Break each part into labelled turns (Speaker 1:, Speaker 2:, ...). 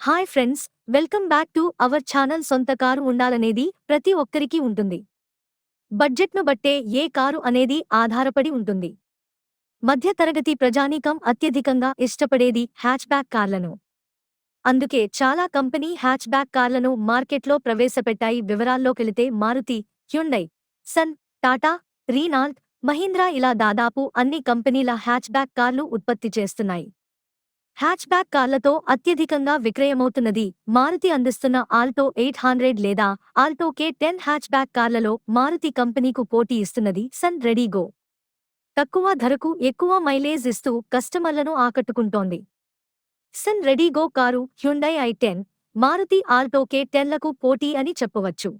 Speaker 1: Hi friends welcome back to our channel సొంత car ఉండాలనేది ప్రతి ఒక్కరికి ఉంటుంది. బడ్జెట్ను బట్టే ఏ కారు అనేది ఆధారపడి ఉంటుంది. మధ్యతరగతి ప్రజానీకం అత్యధికంగా ఇష్టపడేది హ్యాచ్బ్యాక్ కార్లను. అందుకే చాలా కంపెనీ హ్యాచ్బ్యాక్ కార్లను మార్కెట్లో ప్రవేశపెట్టాయి. వివరాల్లోకెళితే Maruti Hyundai sun Tata Renault Mahindra ఇలా దాదాపు అన్ని కంపెనీల హ్యాచ్బ్యాక్ కార్లు ఉత్పత్తి చేస్తున్నాయి. హ్యాచ్బ్యాక్ కార్లతో అత్యధికంగా విక్రయమవుతున్నది. మారుతి అందిస్తున్న ఆల్టో ఎయిట్ హండ్రెడ్ లేదా ఆల్టో కే టెన్ హ్యాచ్బ్యాక్ కార్లలో మారుతి కంపెనీకు పోటీ ఇస్తున్నది సన్ రెడీగో. తక్కువ ధరకు ఎక్కువ మైలేజ్ ఇస్తూ కస్టమర్లను ఆకట్టుకుంటోంది. Sun RediGo car Hyundai I ten Maruti Alto K టెన్లకు పోటీ అని చెప్పవచ్చు.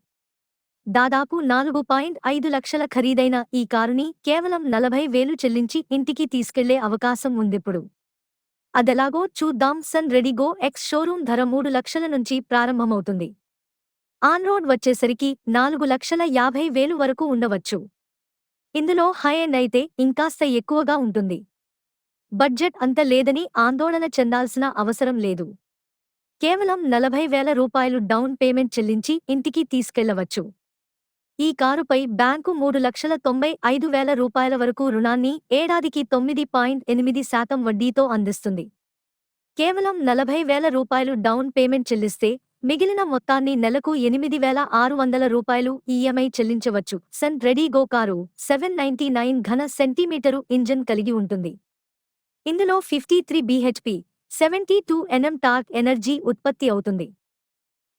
Speaker 1: దాదాపు నాలుగు పాయింట్ ఐదు లక్షల ఖరీదైన ఈ కారుని కేవలం నలభై వేలు చెల్లించి ఇంటికి తీసుకెళ్ళే అవకాశం ఉందిప్పుడు. అదెలాగో చూద్దాం సన్ రెడీగో ఎక్స్ షోరూం ధర మూడు లక్షల నుంచి ప్రారంభమవుతుంది. ఆన్ రోడ్ వచ్చేసరికి నాలుగు లక్షల యాభై వేలు వరకు ఉండవచ్చు. ఇందులో హై ఎండ్ అయితే ఇంకాస్త ఎక్కువగా ఉంటుంది. బడ్జెట్ అంత లేదని ఆందోళన చెందాల్సిన అవసరం లేదు. కేవలం నలభై వేల రూపాయలు డౌన్ పేమెంట్ చెల్లించి ఇంటికి తీసుకెళ్ళవచ్చు. ఈ కారుపై బ్యాంకు మూడు లక్షల తొంభై ఐదు వేల రూపాయల వరకు రుణాన్ని ఏడాదికి తొమ్మిది పాయింట్ ఎనిమిది శాతం వడ్డీతో అందిస్తుంది. కేవలం నలభై వేల రూపాయలు డౌన్ పేమెంట్ చెల్లిస్తే మిగిలిన మొత్తాన్ని నెలకు ఎనిమిది వేల ఆరు వందల రూపాయలు ఈఎంఐ చెల్లించవచ్చు. Sun RediGo car seven ninety nine ఘన సెంటీమీటరు ఇంజన్ కలిగి ఉంటుంది. ఇందులో fifty three BHP seventy two NM torque energy ఉత్పత్తి అవుతుంది.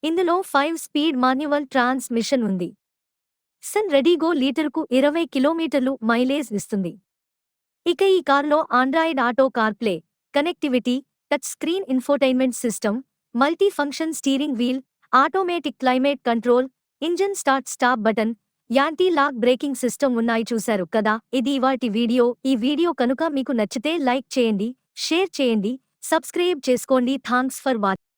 Speaker 1: ఇందులో ఫైవ్ స్పీడ్ మాన్యువల్ ట్రాన్స్మిషన్ ఉంది. సన్ రెడీగో లీటర్కు ఇరవై కిలోమీటర్లు మైలేజ్ ఇస్తుంది. ఇక ఈ కార్లో Android Auto CarPlay connectivity touch screen infotainment system multi function steering wheel automatic climate control engine start stop button anti lock braking system ఉన్నాయి చూశారు కదా. ఇది ఇవాటి వీడియో. ఈ వీడియో కనుక మీకు నచ్చితే లైక్ చేయండి షేర్ చేయండి సబ్స్క్రైబ్ చేసుకోండి. Thanks for watching